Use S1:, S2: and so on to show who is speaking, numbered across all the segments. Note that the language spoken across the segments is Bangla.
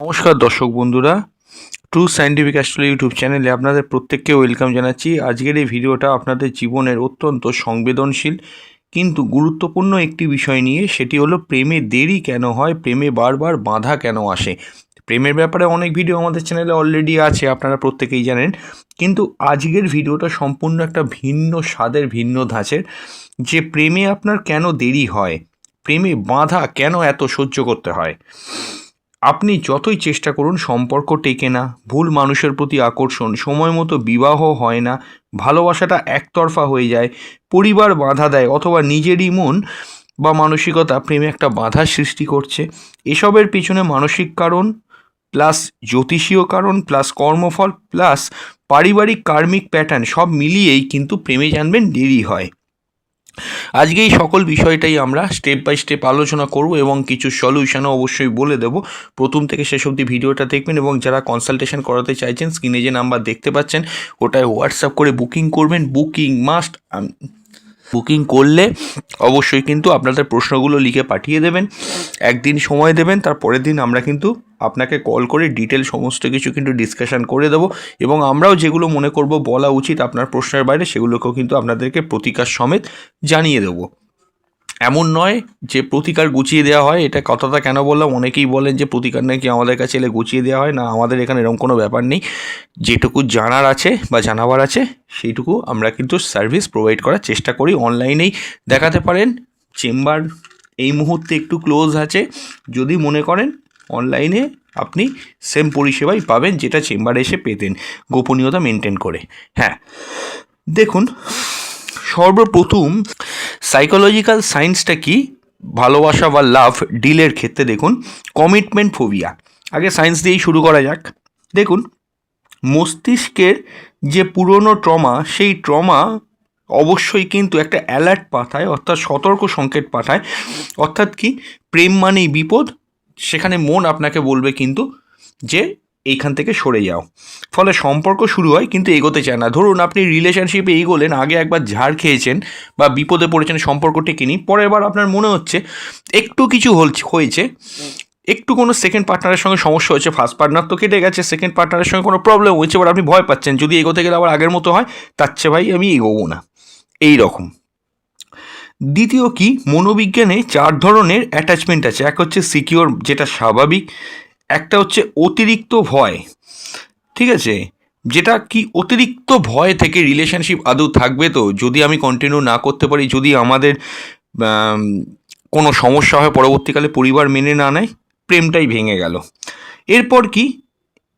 S1: নমস্কার দর্শক বন্ধুরা ট্রু সায়েন্টিফিক অ্যাস্ট্রোলজি ইউটিউব চ্যানেলে আপনাদের প্রত্যেককে ওয়েলকাম জানাচ্ছি। আজকের এই ভিডিওটা আপনাদের জীবনের অত্যন্ত সংবেদনশীল কিন্তু গুরুত্বপূর্ণ একটি বিষয় নিয়ে, সেটি হলো প্রেমে দেরি কেন হয়, প্রেমে বারবার বাধা কেন আসে? প্রেমের ব্যাপারে অনেক ভিডিও আমাদের চ্যানেলে অলরেডি আছে, আপনারা প্রত্যেকেই জানেন। কিন্তু আজকের ভিডিওটা সম্পূর্ণ একটা ভিন্ন স্বাদের, ভিন্ন ধাঁচের। যে প্রেমে আপনার কেন দেরি হয়, প্রেমে বাধা কেন এত সহ্য করতে হয়? আপনি যতই চেষ্টা করুন সম্পর্ক টেকে না, ভুল মানুষের প্রতি আকর্ষণ, সময় মতো বিবাহ হয় না, ভালোবাসাটা একতরফা হয়ে যায়, পরিবার বাধা দেয় অথবা নিজেরই মন বা মানসিকতা প্রেমে একটা বাধা সৃষ্টি করছে, এসবের পিছনে মানসিক কারণ, প্লাস জ্যোতিষীয় কারণ, প্লাস কর্মফল, প্লাস পারিবারিক কার্মিক প্যাটার্ন সব মিলিয়েই কিন্তু প্রেমে জানবেন দেরি হয়। আজকে এই সকল বিষয়টাই আমরা স্টেপ বাই স্টেপ আলোচনা করব এবং কিছু সলিউশনও অবশ্যই বলে দেব। প্রথম থেকে শেষ অবধি ভিডিওটা দেখবেন এবং যারা কনসালটেশন করাতে চাইছেন স্ক্রিনে যে নাম্বার দেখতে পাচ্ছেন, ওটায় হোয়াটসঅ্যাপ করে বুকিং করবেন। বুকিং মাস্ট বুকিং করলে অবশ্যই কিন্তু আপনাদের প্রশ্নগুলো লিখে পাঠিয়ে দেবেন। একদিন সময় দেবেন তার পরের দিন আমরা কিন্তু আপনাকে কল করে ডিটেল সমস্ত কিছু কিন্তু ডিসকাশন করে দেবো এবং আমরাও যেগুলো মনে করব বলা উচিত আপনার প্রশ্নের বাইরে সেগুলোকেও কিন্তু আপনাদেরকে প্রতিকার সমেত জানিয়ে দেবো। এমন নয় যে প্রতিকার গুছিয়ে দেওয়া হয়, এটা কথাটা কেন বললাম? অনেকেই বলেন যে প্রতিকার নাকি আমাদের কাছে এলে গুছিয়ে দেওয়া হয়। না, আমাদের এখানে এরকম কোনো ব্যাপার নেই। যেটুকু জানার আছে বা জানাবার আছে, সেইটুকু আমরা কিন্তু সার্ভিস প্রোভাইড করার চেষ্টা করি। অনলাইনেই দেখাতে পারেন। চেম্বার এই মুহূর্তে একটু ক্লোজ আছে। যদি মনে করেন অনলাইনে আপনি সেম পরিষেবাই পাবেন, যেটা চেম্বারে এসে পেতেন। গোপনীয়তা মেনটেন করে। হ্যাঁ। দেখুন, সর্বপ্রথম সাইকোলজিক্যাল সায়েন্সটা কি? ভালোবাসা বা লাভ ডিলের ক্ষেত্রে দেখুন কমিটমেন্ট ফোবিয়া আগে সায়েন্স দিয়েই শুরু করা যাক। দেখুন, মস্তিষ্কের যে পুরনো ট্রমা সেই ট্রমা অবশ্যই কিন্তু একটা অ্যালার্ট পাঠায়, অর্থাৎ সতর্ক সংকেত পাঠায়। অর্থাৎ কি? প্রেম মানেই বিপদ সেখানে মন আপনাকে বলবে কিন্তু যে এইখান থেকে সরে যাও। ফলে সম্পর্ক শুরু হয় কিন্তু এগোতে চায় না। ধরুন আপনি রিলেশনশিপে এগোলেন, আগে একবার ঝাড় খেয়েছেন বা বিপদে পড়েছেন, সম্পর্ক টেকেনি, পরের বার আপনার মনে হচ্ছে একটু কিছু হয়েছে, একটু কোনো সেকেন্ড পার্টনারের সঙ্গে সমস্যা হয়েছে ফার্স্ট পার্টনার তো কেটে গেছে সেকেন্ড পার্টনারের সঙ্গে কোনো প্রবলেম হয়েছে, এবার আপনি ভয় পাচ্ছেন। যদি এগোতে গেলে আবার আগের মতো হয়, তার চেয়ে ভাই আমি এগোবো না। এই রকম দ্বিতীয় কি? মনোবিজ্ঞানে চার ধরনের অ্যাটাচমেন্ট আছে। এক হচ্ছে সিকিওর যেটা স্বাভাবিক। একটা হচ্ছে অতিরিক্ত ভয়। ঠিক আছে? যেটা কি অতিরিক্ত ভয় থেকে রিলেশনশিপ আদৌ থাকবে তো? যদি আমি কন্টিনিউ না করতে পারি, যদি আমাদের কোনো সমস্যা হয়, পরবর্তীকালে পরিবার মেনে না নেয়, প্রেমটাই ভেঙে গেল। এরপর কি?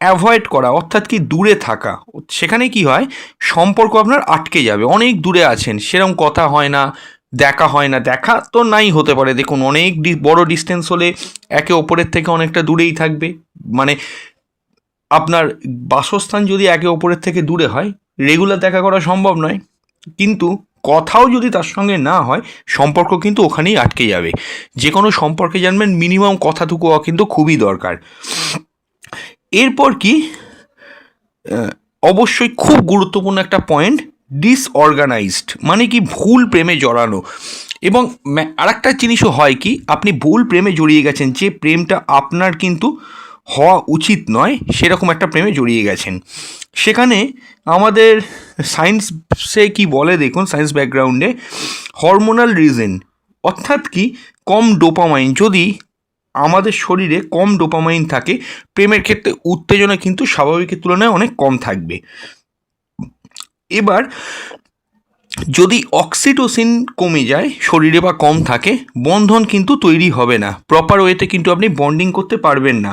S1: অ্যাভয়েড করা, অর্থাৎ কি দূরে থাকা। সেখানে কি হয়? সম্পর্ক আপনার আটকে যাবে। অনেক দূরে আছেন। সেরকম কথা হয় না। দেখা হয় না। দেখা তো নাই হতে পারে। দেখুন, অনেক বড় ডিস্টেন্স হলে একে অপরের থেকে অনেকটা দূরেই থাকবে। মানে আপনার বাসস্থান যদি একে অপরের থেকে দূরে হয় রেগুলার দেখা করা সম্ভব নয়। কিন্তু কথাও যদি তার সঙ্গে না হয়, সম্পর্ক কিন্তু ওখানেই আটকে যাবে। যে কোনো সম্পর্কে জানবেন মিনিমাম কথাটুকু কিন্তু খুবই দরকার। এরপর কি? অবশ্যই খুব গুরুত্বপূর্ণ একটা পয়েন্ট ডিসঅর্গানাইজড মানে কি ভুল প্রেমে জড়ানো। এবং আরেকটা জিনিসও হয় কি, আপনি ভুল প্রেমে জড়িয়ে গেছেন, যে প্রেমটা আপনার কিন্তু হওয়া উচিত নয়, সেরকম একটা প্রেমে জড়িয়ে গেছেন। সেখানে আমাদের সায়েন্সে কি বলে দেখুন সায়েন্স ব্যাকগ্রাউন্ডে হরমোনাল রিজন অর্থাৎ কি কম ডোপামাইন যদি আমাদের শরীরে কম ডোপামাইন থাকে, প্রেমের ক্ষেত্রে উত্তেজনা কিন্তু স্বাভাবিকের তুলনায় অনেক কম থাকবে। এবার যদি অক্সিটোসিন কমে যায়, শরীরে বা কম থাকে, বন্ধন কিন্তু তৈরি হবে না। প্রপার ওয়েতে কিন্তু আপনি বন্ডিং করতে পারবেন না।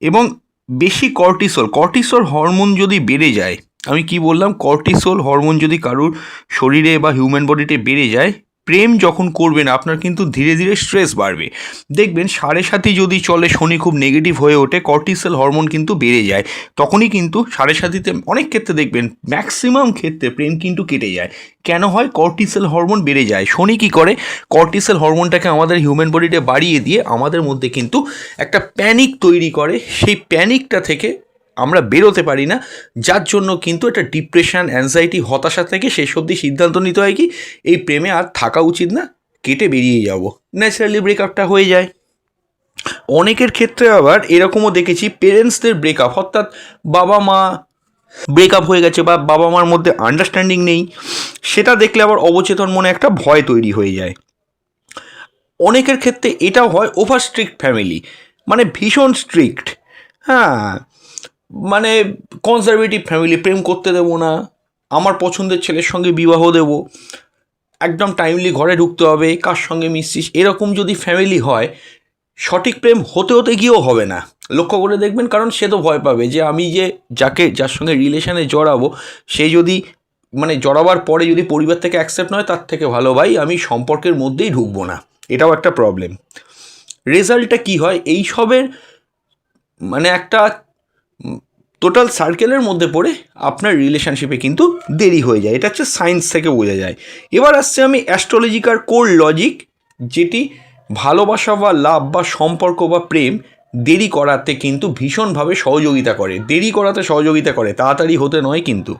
S1: এবং বেশি কর্টিসল কর্টিসল হরমোন যদি বেড়ে যায়, আমি কি বললাম? কর্টিসল হরমোন যদি কারুর শরীরে বা হিউম্যান বডিতে বেড়ে যায় প্রেম যখন করবেন, আপনার কিন্তু ধীরে ধীরে স্ট্রেস বাড়বে। দেখবেন সাড়ে সাথী যদি চলে, শনি খুব নেগেটিভ হয়ে ওঠে কর্টিসেল হরমোন কিন্তু বেড়ে যায়। তখনই কিন্তু সাড়ে সাথীতে অনেক ক্ষেত্রে দেখবেন ম্যাক্সিমাম ক্ষেত্রে প্রেম কিন্তু কেটে যায়। কেন হয়? কর্টিসেল হরমোন বেড়ে যায়। শনি কী করে? কর্টিসেল হরমোনটাকে আমাদের হিউম্যান বডিতে বাড়িয়ে দিয়ে আমাদের মধ্যে কিন্তু একটা প্যানিক তৈরি করে। সেই প্যানিকটা থেকে আমরা বেরোতে পারি না। যার জন্য কিন্তু একটা ডিপ্রেশন অ্যাংজাইটি হতাশা থেকে শেষ অবধি সিদ্ধান্ত নিতে হয় কি, এই প্রেমে আর থাকা উচিত না, কেটে বেরিয়ে যাব। ন্যাচারালি ব্রেকআপটা হয়ে যায়। অনেকের ক্ষেত্রে আবার এরকমও দেখেছি পেরেন্টসদের ব্রেকআপ অর্থাৎ বাবা মা ব্রেকআপ হয়ে গেছে বা বাবা মার মধ্যে আন্ডারস্ট্যান্ডিং নেই, সেটা দেখলে আবার অবচেতন মনে একটা ভয় তৈরি হয়ে যায়। অনেকের ক্ষেত্রে এটাও হয় ওভার স্ট্রিক্ট ফ্যামিলি মানে ভীষণ স্ট্রিক্ট হ্যাঁ মানে কনজারভেটিভ ফ্যামিলি প্রেম করতে দেবো না। আমার পছন্দের ছেলের সঙ্গে বিবাহ দেবো। একদম টাইমলি ঘরে ঢুকতে হবে, কার সঙ্গে মিশছিস? এরকম যদি ফ্যামিলি হয়, সঠিক প্রেম হতে হতে গিয়েও হবে না। লক্ষ্য করে দেখবেন, কারণ সে তো ভয় পাবে যে আমি যে যাকে, যার সঙ্গে রিলেশানে জড়াবো, সে যদি মানে জড়াবার পরে যদি পরিবার থেকে অ্যাকসেপ্ট নয় তার থেকে ভালো। ভাই, আমি সম্পর্কের মধ্যেই ঢুকবো না। এটাও একটা প্রবলেম রেজাল্টটা কি হয়? এই সবের মানে একটা টোটাল সার্কেলের মধ্যে পড়ে আপনার রিলেশনশিপে কিন্তু দেরি হয়ে যায়। এটা হচ্ছে সায়েন্স থেকে বোঝা যায়। এবার আসছে আমি অ্যাস্ট্রোলজিকার কোর লজিক যেটি ভালোবাসা বা লাভ বা সম্পর্ক বা প্রেম দেরি করাতে কিন্তু ভীষণভাবে সহযোগিতা করে। দেরি করাতে সহযোগিতা করে, তাড়াতাড়ি হতে নয় কিন্তু।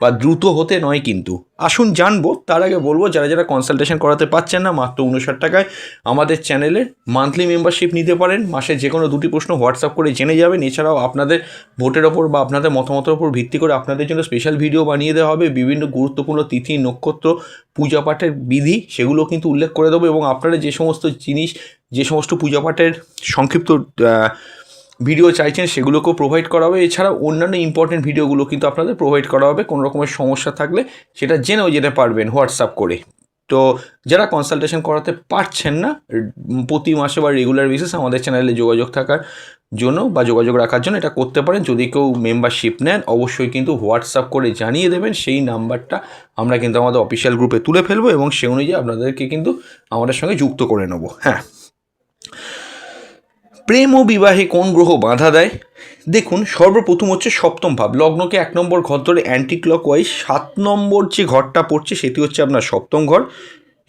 S1: বা দ্রুত হতে নয় কিন্তু। আসুন জানব, তার আগে বলব, যারা যারা কনসালটেশন করাতে পারছেন না, মাত্র উনষাট টাকায় আমাদের চ্যানেলে মান্থলি মেম্বারশিপ নিতে পারেন। মাসে যে কোনো দুটি প্রশ্ন হোয়াটসঅ্যাপ করে জেনে যাবেন। এছাড়াও আপনাদের ভোটের ওপর বা আপনাদের মতামতের ওপর ভিত্তি করে আপনাদের জন্য স্পেশাল ভিডিও বানিয়ে দেওয়া হবে। বিভিন্ন গুরুত্বপূর্ণ তিথি, নক্ষত্র পূজা পাঠের বিধি, সেগুলো কিন্তু উল্লেখ করে দেবো এবং আপনারা যে সমস্ত জিনিস, যে সমস্ত পূজা পাঠের সংক্ষিপ্ত ভিডিও চাইছেন সেগুলোকেও প্রোভাইড করা হবে। এছাড়া অন্যান্য ইম্পর্টেন্ট ভিডিওগুলো কিন্তু আপনাদের প্রোভাইড করা হবে। কোনো রকমের সমস্যা থাকলে সেটা জেনেও যেতে পারবেন হোয়াটসঅ্যাপ করে। তো যারা কনসালটেশন করাতে পারছেন না, প্রতি মাসে বা রেগুলার বেসিস আমাদের চ্যানেলে যোগাযোগ থাকার জন্য বা যোগাযোগ রাখার জন্য এটা করতে পারেন। যদি কেউ মেম্বারশিপ নেন, অবশ্যই কিন্তু হোয়াটসঅ্যাপ করে জানিয়ে দেবেন। সেই নাম্বারটা আমরা কিন্তু আমাদের অফিসিয়াল গ্রুপে তুলে ফেলব এবং সে অনুযায়ী আপনাদেরকে কিন্তু আমাদের সঙ্গে যুক্ত করে নেব। হ্যাঁ। প্রেম ও বিবাহে কোন গ্রহ বাধা দেয়? দেখুন, সর্বপ্রথম হচ্ছে সপ্তম ভাব। লগ্নকে এক নম্বর ঘর ধরে অ্যান্টি ক্লকওয়াইজ সাত নম্বর যে ঘরটা পড়ছে সেটি হচ্ছে আপনার সপ্তম ঘর।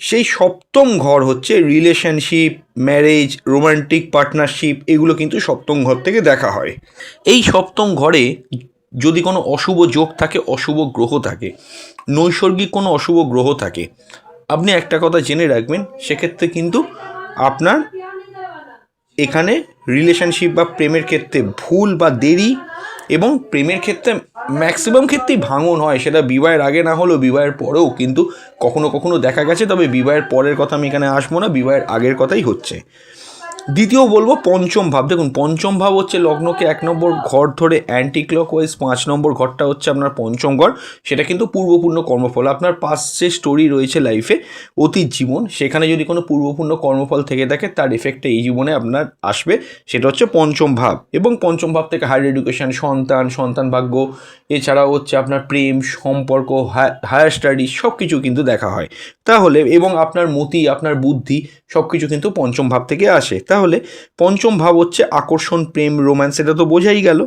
S1: সেই সপ্তম ঘর হচ্ছে রিলেশনশিপ ম্যারেজ রোমান্টিক পার্টনারশিপ এগুলো কিন্তু সপ্তম ঘর থেকে দেখা হয়। এই সপ্তম ঘরে যদি কোনো অশুভ যোগ থাকে, অশুভ গ্রহ থাকে, নৈসর্গিক কোনো অশুভ গ্রহ থাকে, আপনি একটা কথা জেনে রাখবেন, সেক্ষেত্রে কিন্তু আপনার এখানে রিলেশনশিপ বা প্রেমের ক্ষেত্রে ভুল বা দেরি এবং প্রেমের ক্ষেত্রে ম্যাক্সিমাম ক্ষেত্রেই ভাঙন হয়। সেটা বিবাহের আগে না হলেও বিবাহের পরেও কিন্তু কখনো কখনো দেখা গেছে, তবে বিবাহের পরের কথা আমি এখানে আসব না, বিবাহের আগের কথাই হচ্ছে। দ্বিতীয় বলব পঞ্চম ভাব। দেখুন, পঞ্চম ভাব হচ্ছে লগ্নকে এক নম্বর ঘর ধরে অ্যান্টি ক্লকওয়াইজ পাঁচ নম্বর ঘরটা হচ্ছে আপনার পঞ্চম ঘর। সেটা কিন্তু পূর্বপূর্ণ কর্মফল। আপনার পাঁচ যে স্টোরি রয়েছে লাইফে অতীত জীবন, সেখানে যদি কোনো পূর্বপূর্ণ কর্মফল থেকে থাকে, তার এফেক্টে এই জীবনে আপনার আসবে। সেটা হচ্ছে পঞ্চম ভাব। এবং পঞ্চম ভাব থেকে হায়ার এডুকেশন সন্তান সন্তান ভাগ্য এছাড়াও হচ্ছে আপনার প্রেম, সম্পর্ক হায়ার স্টাডি সব কিছু কিন্তু দেখা হয়। তাহলে এবং আপনার মতি, আপনার বুদ্ধি সব কিছু কিন্তু পঞ্চম ভাব থেকে আসে। তাহলে পঞ্চম ভাব হচ্ছে আকর্ষণ, প্রেম রোম্যান্স এটা তো বোঝাই গেল।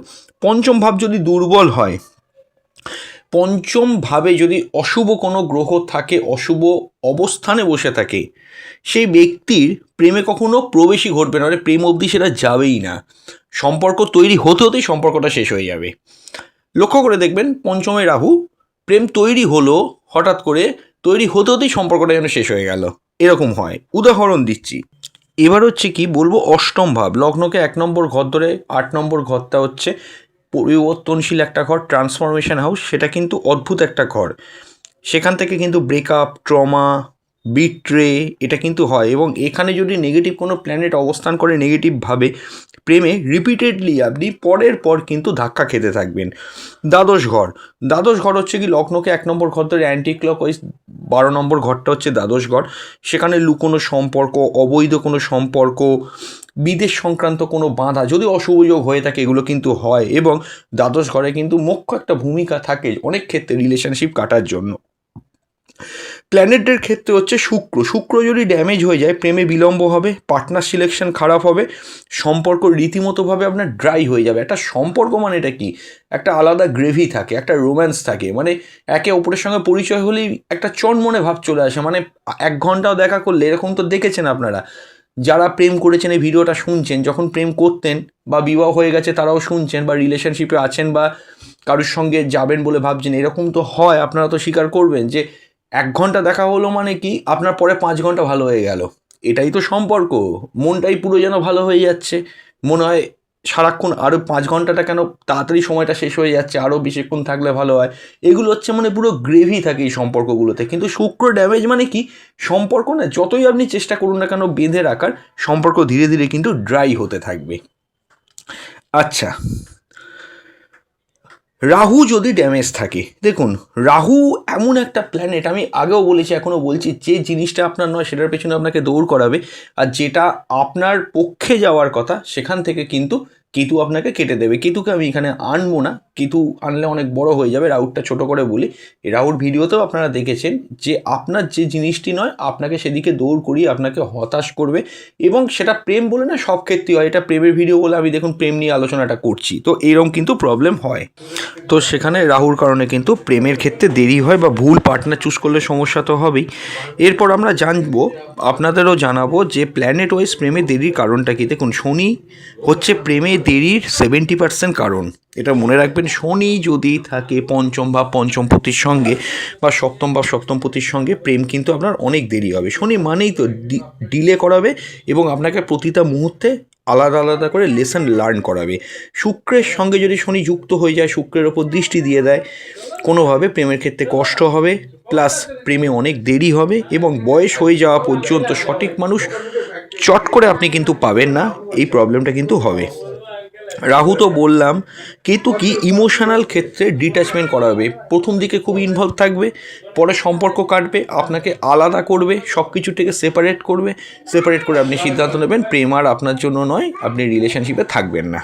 S1: পঞ্চম ভাব যদি দুর্বল হয়, পঞ্চম ভাবে যদি অশুভ কোনো গ্রহ থাকে, অশুভ অবস্থানে বসে থাকে, সেই ব্যক্তির প্রেমে কখনো প্রবেশই ঘটবে না। মানে প্রেম অবধি সেটা যাবেই না। সম্পর্ক তৈরি হতে হতেই সম্পর্কটা শেষ হয়ে যাবে। লক্ষ্য করে দেখবেন পঞ্চমে রাহু, প্রেম তৈরি হলো, হঠাৎ করে তৈরি হতে হতেই সম্পর্কটা যেন শেষ হয়ে গেল। এরকম হয়। উদাহরণ দিচ্ছি। এবার হচ্ছে কি বলব অষ্টম ভাব। লগ্নকে এক নম্বর ঘর ধরে আট নম্বর ঘরটা হচ্ছে পরিবর্তনশীল একটা ঘর ট্রান্সফরমেশন হাউস সেটা কিন্তু অদ্ভুত একটা ঘর। সেখান থেকে কিন্তু ব্রেকআপ ট্রমা বিট্রে এটা কিন্তু হয় এবং এখানে যদি নেগেটিভ কোনো প্ল্যানেট অবস্থান করে নেগেটিভভাবে প্রেমে রিপিটেডলি আপনি পরের পর কিন্তু ধাক্কা খেতে থাকবেন। দ্বাদশ ঘর। দ্বাদশ ঘর হচ্ছে কি লগ্নকে এক নম্বর ঘর ধরে অ্যান্টি ক্লকওয়াইজ বারো নম্বর ঘরটা হচ্ছে দ্বাদশ ঘর। সেখানে লুকোনো সম্পর্ক, অবৈধ কোনো সম্পর্ক, বিদেশ সংক্রান্ত কোনো বাধা যদি অশুভযোগ হয়ে থাকে এগুলো কিন্তু হয় এবং দ্বাদশ ঘরে কিন্তু মুখ্য একটা ভূমিকা থাকে অনেক ক্ষেত্রে রিলেশনশিপ কাটার জন্য। প্ল্যানেটের ক্ষেত্রে হচ্ছে শুক্র। শুক্র যদি ড্যামেজ হয়ে যায়, প্রেমে বিলম্ব হবে পার্টনার সিলেকশন খারাপ হবে, সম্পর্ক রীতিমতোভাবে আপনার ড্রাই হয়ে যাবে। একটা সম্পর্ক মানে এটা কি? একটা আলাদা গ্রেভি থাকে, একটা রোম্যান্স থাকে। মানে একে অপরের সঙ্গে পরিচয় হলেই একটা চনমনে ভাব চলে আসে। মানে এক ঘন্টাও দেখা করলে, এরকম তো দেখেছেন আপনারা, যারা প্রেম করেছেন, এই ভিডিওটা শুনছেন, যখন প্রেম করতেন বা বিবাহ হয়ে গেছে, তারাও শুনছেন বা রিলেশনশিপে আছেন বা কারোর সঙ্গে যাবেন বলে ভাবছেন, এরকম তো হয়, আপনারা তো স্বীকার করবেন যে এক ঘণ্টা দেখা হলো মানে কি? আপনার পরে পাঁচ ঘণ্টা ভালো হয়ে গেল। এটাই তো সম্পর্ক। মনটাই পুরো যেন ভালো হয়ে যাচ্ছে। মনে হয় সারাক্ষণ আরও পাঁচ ঘন্টাটা কেন তাড়াতাড়ি সময়টা শেষ হয়ে যাচ্ছে আরও বেশিক্ষণ থাকলে ভালো হয়। এগুলো হচ্ছে মানে পুরো গ্রেভি থাকে এই সম্পর্কগুলোতে। কিন্তু শুক্র ড্যামেজ মানে কি? সম্পর্ক না, যতই আপনি চেষ্টা করুন না কেন বেঁধে রাখার, সম্পর্ক ধীরে ধীরে কিন্তু ড্রাই হতে থাকবে। আচ্ছা রাহু যদি ড্যামেজ থাকে, দেখুন, রাহু এমন একটা প্ল্যানেট আমি আগেও বলেছি, এখনও বলছি, যে জিনিসটা আপনার নয়, সেটার পেছনে আপনাকে দৌড় করাবে, আর যেটা আপনার পক্ষে যাওয়ার কথা, সেখান থেকে কিন্তু কেতু আপনাকে কেটে দেবে। কেতুকে আমি এখানে আনব না কেতু আনলে অনেক বড় হয়ে যাবে, রাউটটা ছোট করে বলি। রাহুর ভিডিওতেও আপনারা দেখেছেন যে আপনার যে জিনিসটি নয়, আপনাকে সেদিকে দৌড় করিয়ে আপনাকে হতাশ করবে এবং সেটা প্রেম বলে না, সব ক্ষেত্রেই হয়। এটা প্রেমের ভিডিও বলে আমি দেখুন প্রেম নিয়ে আলোচনাটা করছি। তো এরকম কিন্তু প্রবলেম হয়। তো সেখানে রাহুর কারণে কিন্তু প্রেমের ক্ষেত্রে দেরি হয় বা ভুল পার্টনার চুজ করলে সমস্যা তো হবেই। এরপর আমরা জানব, আপনাদেরও জানাব যে প্ল্যানেট ওয়াইজ প্রেমে দেরির কারণটা কি? দেখুন, শনি হচ্ছে প্রেমে দেরির সেভেন্টি পার্সেন্ট কারণ। এটা মনে রাখবেন, শনি যদি থাকে পঞ্চম বা পঞ্চমপতির সঙ্গে বা সপ্তম বা সপ্তমপতির সঙ্গে, প্রেম কিন্তু আপনার অনেক দেরি হবে। শনি মানেই তো ডিলে করাবে এবং আপনাকে প্রতিটা মুহূর্তে আলাদা আলাদা করে লেসন লার্ন করাবে। শুক্রের সঙ্গে যদি শনি যুক্ত হয়ে যায়, শুক্রের ওপর দৃষ্টি দিয়ে দেয়, কোনোভাবে প্রেমের ক্ষেত্রে কষ্ট হবে প্লাস প্রেমে অনেক দেরি হবে এবং বয়স হয়ে যাওয়া পর্যন্ত সঠিক মানুষ চট করে আপনি কিন্তু পাবেন না, এই প্রবলেমটা কিন্তু হবে। রাহু তো বললাম কেতু কি ইমোশনাল ক্ষেত্রে ডিট্যাচমেন্ট করাবে প্রথম দিকে খুব ইনভলভ থাকবে, পরে সম্পর্ক কাটবে, আপনাকে আলাদা করবে সব কিছু থেকে সেপারেট করবে সেপারেট করে আপনি সিদ্ধান্ত নেবেন, প্রেম আর আপনার জন্য নয়, আপনি রিলেশনশিপে থাকবেন না।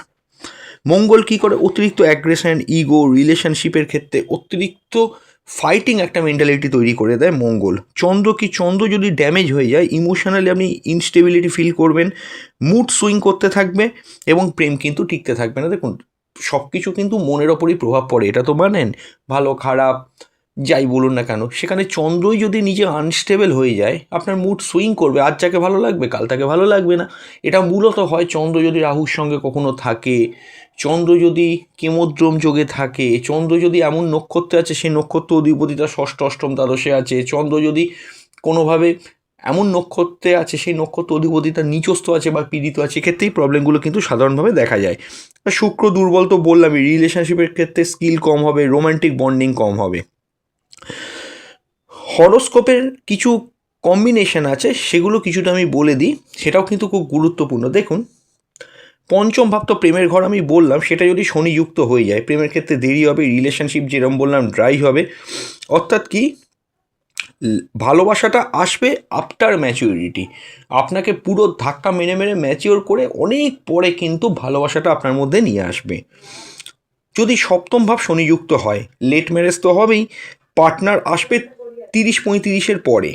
S1: মঙ্গল কি করে? অতিরিক্ত অ্যাগ্রেশন ইগো রিলেশনশিপের ক্ষেত্রে অতিরিক্ত ফাইটিং একটা মেন্টালিটি তৈরি করে দেয় মঙ্গল। চন্দ্র কি চন্দ্র যদি ড্যামেজ হয়ে যায় ইমোশনালি আপনি ইনস্টেবিলিটি ফিল করবেন মুড সুইং করতে থাকবে এবং প্রেম কিন্তু টিকতে থাকবে না। দেখুন সব কিছু কিন্তু মনের ওপরই প্রভাব পড়ে, এটা তো মানেন। ভালো, খারাপ, যাই বলুন না কেন, সেখানে চন্দ্রই যদি নিজে আনস্টেবল হয়ে যায়, আপনার মুড সুইং করবে, আজ যাকে ভালো লাগবে, কাল তাকে ভালো লাগবে না। এটা মূলত হয় চন্দ্র যদি রাহুর সঙ্গে কখনো থাকে চন্দ্র যদি কেমোদ্রম যোগে থাকে, চন্দ্র যদি এমন নক্ষত্রে আছে, সেই নক্ষত্র অধিপতিটা ষষ্ঠ, অষ্টম দ্বাদশে আছে, চন্দ্র যদি কোনোভাবে এমন নক্ষত্রে আছে, সেই নক্ষত্র অধিপতিটা নিচস্থ আছে বা পীড়িত আছে, এক্ষেত্রেই প্রবলেমগুলো কিন্তু সাধারণভাবে দেখা যায়। শুক্র দুর্বল তো বললামই রিলেশনশিপের ক্ষেত্রে স্কিল কম হবে রোমান্টিক বন্ডিং কম হবে। হরোস্কোপের কিছু কম্বিনেশন আছে, সেগুলো কিছুটা আমি বলে দিই, সেটাও কিন্তু খুব গুরুত্বপূর্ণ। দেখুন পঞ্চম ভাব তো প্রেমের ঘর আমি বললাম, সেটা যদি শনিযুক্ত হয়ে যায়, প্রেমের ক্ষেত্রে দেরি হবে রিলেশনশিপ যেরকম বললাম ড্রাই হবে। অর্থাৎ কি? ভালোবাসাটা আসবে আফটার ম্যাচিউরিটি আপনাকে পুরো ধাক্কা মেরে মেরে ম্যাচিওর করে অনেক পরে কিন্তু ভালোবাসাটা আপনার মধ্যে নিয়ে আসবে। যদি সপ্তম ভাব শনিযুক্ত হয় লেট ম্যারেজ তো হবেই পার্টনার আসবে তিরিশ পঁয়ত্রিশের পরে।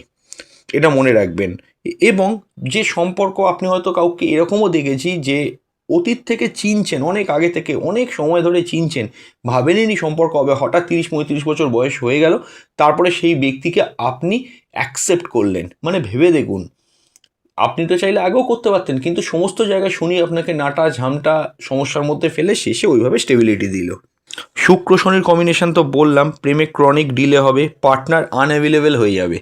S1: এটা মনে রাখবেন। এবং যে সম্পর্ক আপনি হয়তো কাউকে এরকমও দেখেছি যে অতীত থেকে চিনছেন, অনেক আগে থেকে, অনেক সময় ধরে চিনছেন। ভাবেননি সম্পর্ক হবে, হঠাৎ তিরিশ পঁয়ত্রিশ বছর বয়স হয়ে গেল, তারপরে সেই ব্যক্তিকে আপনি অ্যাকসেপ্ট করলেন। মানে ভেবে দেখুন, আপনি তো চাইলে আগেও করতে পারতেন, কিন্তু সমস্ত জায়গায় শুনি আপনাকে নাটা ঝামটা সমস্যার মধ্যে ফেলে শেষে ওইভাবে স্টেবিলিটি দিল। শুক্র শনির কম্বিনেশান তো বললাম, প্রেমে ক্রনিক ডিলে হবে পার্টনার আনঅ্যাভেলেবেল হয়ে যাবে।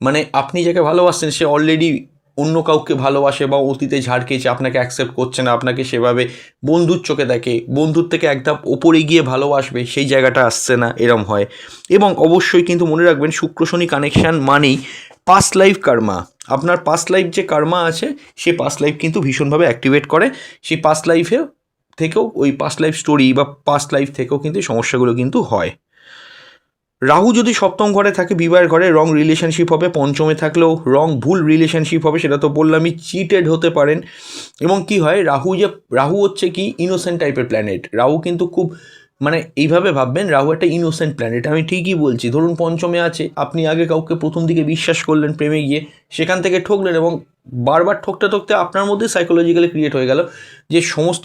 S1: মানে আপনি যাকে ভালোবাসছেন সে অলরেডি অন্য কাউকে ভালোবাসে বা অতীতে ঝাড় খেয়েছে, আপনাকে অ্যাকসেপ্ট করছে না, আপনাকে সেভাবে বন্ধুর চোখে দেখে, বন্ধুর থেকে একদম ওপরে গিয়ে ভালোবাসবে, সেই জায়গাটা আসছে না, এরম হয়। এবং অবশ্যই কিন্তু মনে রাখবেন, শুক্র, শনি কানেকশান মানেই পাস্ট লাইফ কার্মা আপনার পাস্ট লাইফ যে কার্মা আছে, সে পাস্ট লাইফ কিন্তু ভীষণভাবে অ্যাক্টিভেট করে। সেই পাস্ট লাইফে থেকেও, ওই পাস্ট লাইফ স্টোরি বা পাস্ট লাইফ থেকেও কিন্তু সমস্যাগুলো কিন্তু হয়। রাহু যদি সপ্তম ঘরে থাকে, বিবাহের ঘরে রং রিলেশনশিপ হবে, পঞ্চমে থাকলেও রং ভুল রিলেশনশিপ হবে, সেটা তো বললামই চিটেড হতে পারেন। এবং কি হয়, রাহু যে, রাহু হচ্ছে কি ইনোসেন্ট টাইপের প্ল্যানেট রাহু কিন্তু খুব মানে এইভাবে ভাববেন, রাহু একটা ইনোসেন্ট প্ল্যানেট আমি ঠিকই বলছি, ধরুন পঞ্চমে আছে, আপনি আগে কাউকে প্রথম দিকে বিশ্বাস করলেন প্রেমে গিয়ে, সেখান থেকে ঠকলেন এবং বারবার ঠকতে ঠকতে আপনার মধ্যে সাইকোলজিক্যালি ক্রিয়েট হয়ে গেল যে সমস্ত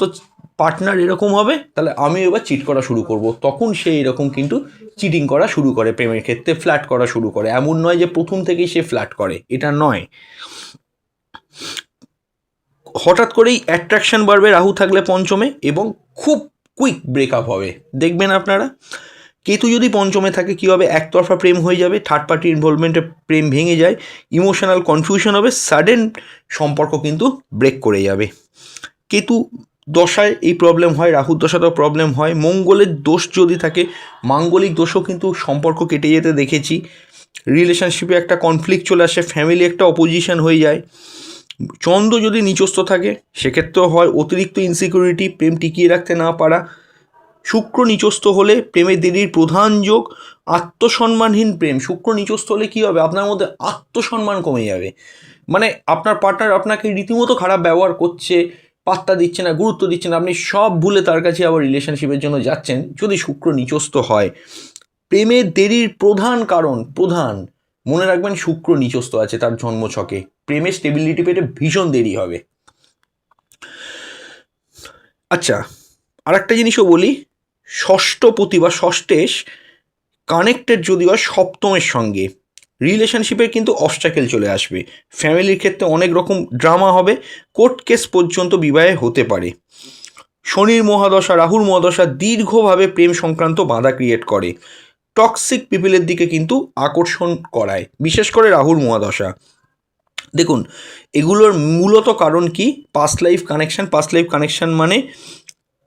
S1: পার্টনার এরকম হবে? তাহলে আমি এবার চিট করা শুরু করব। তখন সে এরকম কিন্তু চিটিং করা শুরু করে, প্রেমের ক্ষেত্রে ফ্ল্যাট করা শুরু করে। এমন নয় যে প্রথম থেকেই সে ফ্ল্যাট করে, এটা নয়। হঠাৎ করেই অ্যাট্রাকশন বাড়বে রাহু থাকলে পঞ্চমে এবং খুব কুইক ব্রেকআপ হবে। দেখবেন আপনারা, কেতু যদি পঞ্চমে থাকে কী হবে? একতরফা প্রেম হয়ে যাবে থার্ড পার্টি ইনভলভমেন্টে প্রেম ভেঙে যায় ইমোশনাল কনফিউশন হবে সাডেন সম্পর্ক কিন্তু ব্রেক করে যাবে। কেতু দশায় এই প্রবলেম হয়, রাহুর দশাতেও প্রবলেম হয়। মঙ্গলের দোষ যদি থাকে, মাঙ্গলিক দোষও কিন্তু সম্পর্ক কেটে যেতে দেখেছি। রিলেশনশিপে একটা কনফ্লিক্ট চলে আসে ফ্যামিলি একটা অপোজিশন হয়ে যায়। চন্দ্র যদি নিচস্থ থাকে, সেক্ষেত্রেও হয়, অতিরিক্ত ইনসিকিউরিটি প্রেম টিকিয়ে রাখতে না পারা। শুক্র নিচস্থ হলে প্রেমের দেরির প্রধান যোগ, আত্মসম্মানহীন প্রেম। শুক্র নিচস্থ হলে কী হবে? আপনার মধ্যে আত্মসম্মান কমে যাবে। মানে আপনার পার্টনার আপনাকে রীতিমতো খারাপ ব্যবহার করছে পাত্তা দিচ্ছে না, গুরুত্ব দিচ্ছে না, আপনি সব ভুলে তার কাছে আবার রিলেশনশিপের জন্য যাচ্ছেন, যদি শুক্র নিচস্ত হয়। প্রেমের দেরির প্রধান কারণ, প্রধান, মনে রাখবেন শুক্র নিচস্ত আছে তার জন্মছকে। প্রেমের স্টেবিলিটি পেতে ভীষণ দেরি হবে। আচ্ছা আর একটা জিনিসও বলি ষষ্ঠপতি বা ষষ্ঠেশ কানেক্টেড যদি হয় সপ্তমের সঙ্গে। রিলেশনশিপের কিন্তু অবস্টাকেল চলে আসবে। ফ্যামিলির ক্ষেত্রে অনেক রকম ড্রামা হবে। কোর্ট কেস পর্যন্ত বিবাহে হতে পারে। শনির মহাদশা, রাহুর মহাদশা দীর্ঘভাবে প্রেম সংক্রান্ত বাধা ক্রিয়েট করে। টক্সিক পিপলের দিকে কিন্তু আকর্ষণ করায়। বিশেষ করে রাহুর মহাদশা। দেখুন, এগুলোর মূলত কারণ কি? Past life connection past life connection মানে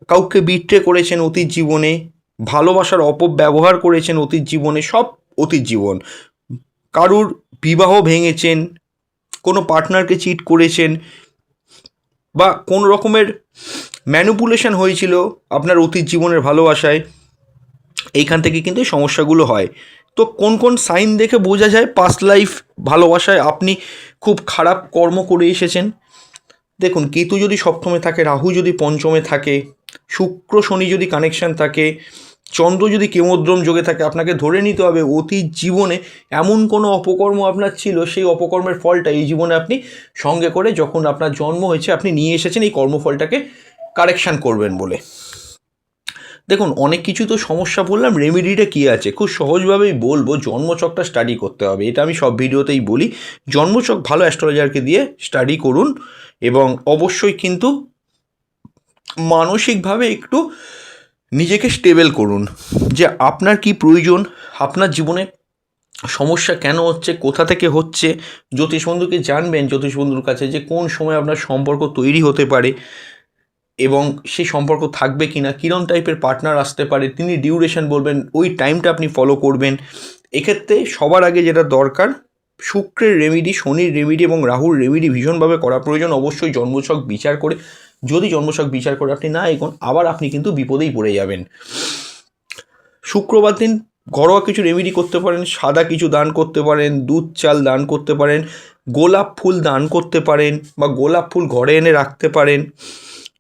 S1: কাউকে বিট্রে করেছেন অতীত জীবনে, ভালোবাসার অপব্যবহার করেছেন অতীত জীবনে, সব অতীত জীবন। কারুর বিবাহ ভেঙেছেন, কোনো পার্টনারকে চিট করেছেন বা কোন রকমের ম্যানুপুলেশন হয়েছিল আপনার অতীত জীবনের ভালোবাসায়, এইখান থেকে কিন্তু সমস্যাগুলো হয়। তো কোন কোন সাইন দেখে বোঝা যায় পাস্ট লাইফ ভালোবাসায় আপনি খুব খারাপ কর্ম করে এসেছেন? দেখুন, কেতু যদি সপ্তমে থাকে, রাহু যদি পঞ্চমে থাকে, শুক্র শনি যদি কানেকশন থাকে চন্দ্র যদি কেমোদ্রম যোগে থাকে, আপনাকে ধরে নিতে হবে অতীত জীবনে এমন কোনো অপকর্ম আপনার ছিল, সেই অপকর্মের ফলটা এই জীবনে আপনি সঙ্গে করে যখন আপনার জন্ম হয়েছে, আপনি নিয়ে এসেছেন, এই কর্মফলটাকে কারেকশান করবেন বলে। দেখুন, অনেক কিছু তো সমস্যা বললাম রেমেডিটা কী আছে? খুব সহজভাবেই বলব, জন্মচকটা স্টাডি করতে হবে। এটা আমি সব ভিডিওতেই বলি। জন্মচক ভালো অ্যাস্ট্রোলজারকে দিয়ে স্টাডি করুন এবং অবশ্যই কিন্তু মানসিকভাবে একটু নিজেকে স্টেবল করুন। যে আপনার কি প্রয়োজন, আপনার জীবনে সমস্যা কেন হচ্ছে, কোথা থেকে হচ্ছে, জ্যোতিষ বন্ধুকে জানবেন জ্যোতিষ বন্ধুর কাছে যে কোন সময় আপনার সম্পর্ক তৈরি হতে পারে এবং সেই সম্পর্ক থাকবে কি না কীরম টাইপের পার্টনার আসতে পারে, তিনি ডিউরেশন বলবেন, ওই টাইমটা আপনি ফলো করবেন। এক্ষেত্রে সবার আগে যেটা দরকার, শুক্রের রেমিডি শনির রেমিডি এবং রাহুর রেমিডি ভীষণভাবে করা প্রয়োজন। অবশ্যই জন্মছক বিচার করে যদি জন্মছক বিচার করে আপনি না এগোন, আবার আপনি কিন্তু বিপদেই পড়ে যাবেন। শুক্রবার দিন ঘরোয়া কিছু রেমিডি করতে পারেন, সাদা কিছু দান করতে পারেন, দুধ, চাল দান করতে পারেন, গোলাপ ফুল দান করতে পারেন বা গোলাপ ফুল ঘরে এনে রাখতে পারেন।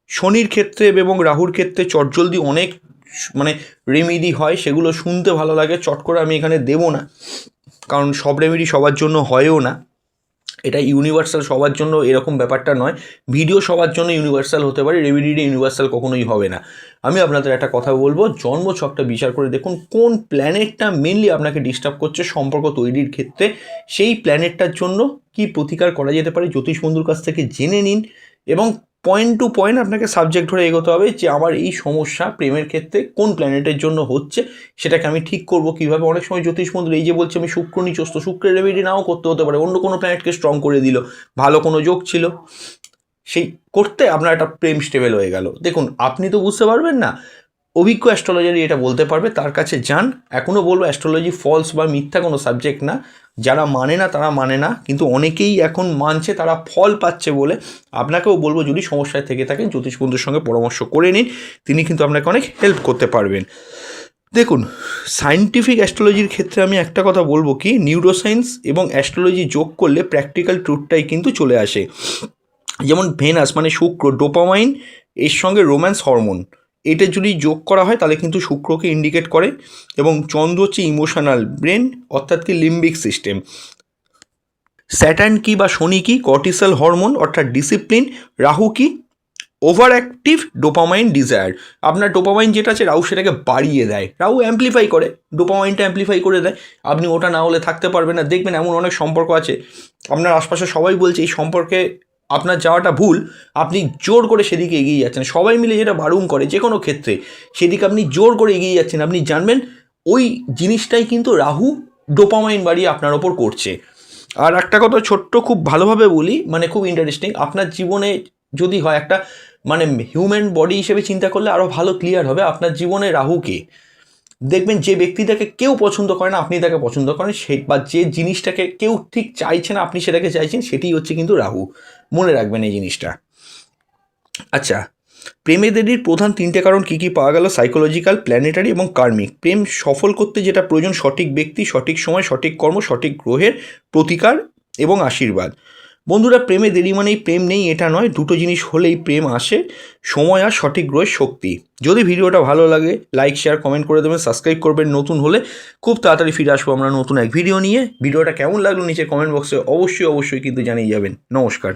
S1: শনির ক্ষেত্রে এবং রাহুর ক্ষেত্রে চটজলদি অনেক মানে রেমিডি হয়, সেগুলো শুনতে ভালো লাগে, চট করে আমি এখানে দেবো না। কারণ সব রেমিডি সবার জন্য হয়ও না। এটা ইউনিভার্সাল সবার জন্য এরকম ব্যাপারটা নয়। ভিডিও সবার জন্য ইউনিভার্সাল হতে পারে রেমিডিটা ইউনিভার্সাল কখনোই হবে না। আমি আপনাদের একটা কথা বলব, জন্ম ছকটা বিচার করে দেখুন, কোন প্ল্যানেটটা মেনলি আপনাকে ডিস্টার্ব করছে সম্পর্ক তৈরির ক্ষেত্রে, সেই প্ল্যানেটটার জন্য কি প্রতিকার করা যেতে পারে, জ্যোতিষ বন্ধুর কাছ থেকে জেনে নিন। এবং পয়েন্ট টু পয়েন্ট আপনাকে সাবজেক্ট ধরে এগোতে হবে যে আমার এই সমস্যা প্রেমের ক্ষেত্রে কোন প্ল্যানেটের জন্য হচ্ছে, সেটাকে আমি ঠিক করব কীভাবে? অনেক সময় জ্যোতিষ মন্দির এই যে বলছে, আমি শুক্র নিচস্ত শুক্রের রেমেডি নাও করতে হতে পারে। অন্য কোনো প্ল্যানেটকে স্ট্রং করে দিল। ভালো কোনো যোগ ছিল। সেই করতে আপনার একটা প্রেম স্টেবেল হয়ে গেল। দেখুন, আপনি তো বুঝতে পারবেন না অভিজ্ঞ অ্যাস্ট্রোলজারই এটা বলতে পারবে, তার কাছে যান। এখনও বলব অ্যাস্ট্রোলজি ফলস বা মিথ্যা কোনো সাবজেক্ট না। যারা মানে না, তারা মানে না। কিন্তু অনেকেই এখন মানছে, তারা ফল পাচ্ছে বলে। আপনাকেও বলব, যদি সমস্যায় থেকে থাকেন, জ্যোতিষ বন্ধুর সঙ্গে পরামর্শ করে নিন। তিনি কিন্তু আপনাকে অনেক হেল্প করতে পারবেন। দেখুন সায়েন্টিফিক অ্যাস্ট্রোলজির ক্ষেত্রে আমি একটা কথা বলব কি? নিউরোসায়েন্স এবং অ্যাস্ট্রোলজি যোগ করলে প্র্যাকটিক্যাল ট্রুথটাই কিন্তু চলে আসে। যেমন ভেনাস মানে শুক্র ডোপামাইন এর সঙ্গে রোম্যান্স হরমোন এটা যদি যোগ করা হয়, তাহলে কিন্তু শুক্রকে ইন্ডিকেট করে এবং চন্দ্র হচ্ছে ইমোশনাল ব্রেন অর্থাৎ কি লিম্বিক সিস্টেম স্যাটার্ন কি বা শনি কি কর্টিসল হরমোন অর্থাৎ ডিসিপ্লিন রাহু কি ওভার অ্যাক্টিভ ডোপামাইন ডিজায়ার আপনার ডোপামাইন যেটা আছে, রাহু সেটাকে বাড়িয়ে দেয়। রাহু অ্যাম্প্লিফাই করে ডোপামাইনটা অ্যাম্প্লিফাই করে দেয়। আপনি ওটা না হলে থাকতে পারবেন না। দেখবেন এমন অনেক সম্পর্ক আছে। আপনার আশপাশে সবাই বলছে, এই সম্পর্কে আপনার যাওয়াটা ভুল, আপনি জোর করে সেদিকে এগিয়ে যাচ্ছেন। সবাই মিলে যেটা বারণ করে যে কোনো ক্ষেত্রে, সেদিকে আপনি জোর করে এগিয়ে যাচ্ছেন। আপনি জানবেন, ওই জিনিসটাই কিন্তু রাহু ডোপামাইন বাড়িয়ে আপনার ওপর করছে। আর একটা কথা ছোট্ট খুব ভালোভাবে বলি মানে খুব ইন্টারেস্টিং আপনার জীবনে যদি হয় একটা মানে হিউম্যান বডি হিসেবে চিন্তা করলে আরও ভালো ক্লিয়ার হবে আপনার জীবনে রাহুকে। দেখবেন যে ব্যক্তিটাকে কেউ পছন্দ করে না, আপনি তাকে পছন্দ করেন, সে বা যে জিনিসটাকে কেউ ঠিক চাইছে না, আপনি সেটাকে চাইছেন, সেটি হচ্ছে কিন্তু রাহু। মনে রাখবেন এই জিনিসটা। আচ্ছা প্রেমে দেরির প্রধান তিনটে কারণ কী কী পাওয়া গেল? সাইকোলজিক্যাল প্ল্যানেটারি এবং কার্মিক প্রেম সফল করতে যেটা প্রয়োজন, সঠিক ব্যক্তি, সঠিক সময়, সঠিক কর্ম, সঠিক গ্রহের প্রতিকার এবং আশীর্বাদ। বন্ধুরা, প্রেমে দেরি মানেই প্রেম নেই, এটা নয়। দুটো জিনিস হলেই প্রেম আসে, সময় আর সঠিক গ্রহের শক্তি। যদি ভিডিওটা ভালো লাগে লাইক শেয়ার কমেন্ট করে দেবেন সাবস্ক্রাইব করবেন নতুন হলে খুব তাড়াতাড়ি ফিরে আসব আমরা নতুন এক ভিডিও নিয়ে। ভিডিওটা কেমন লাগল নিচে কমেন্ট বক্সে অবশ্যই অবশ্যই কিন্তু জানিয়ে যাবেন। নমস্কার।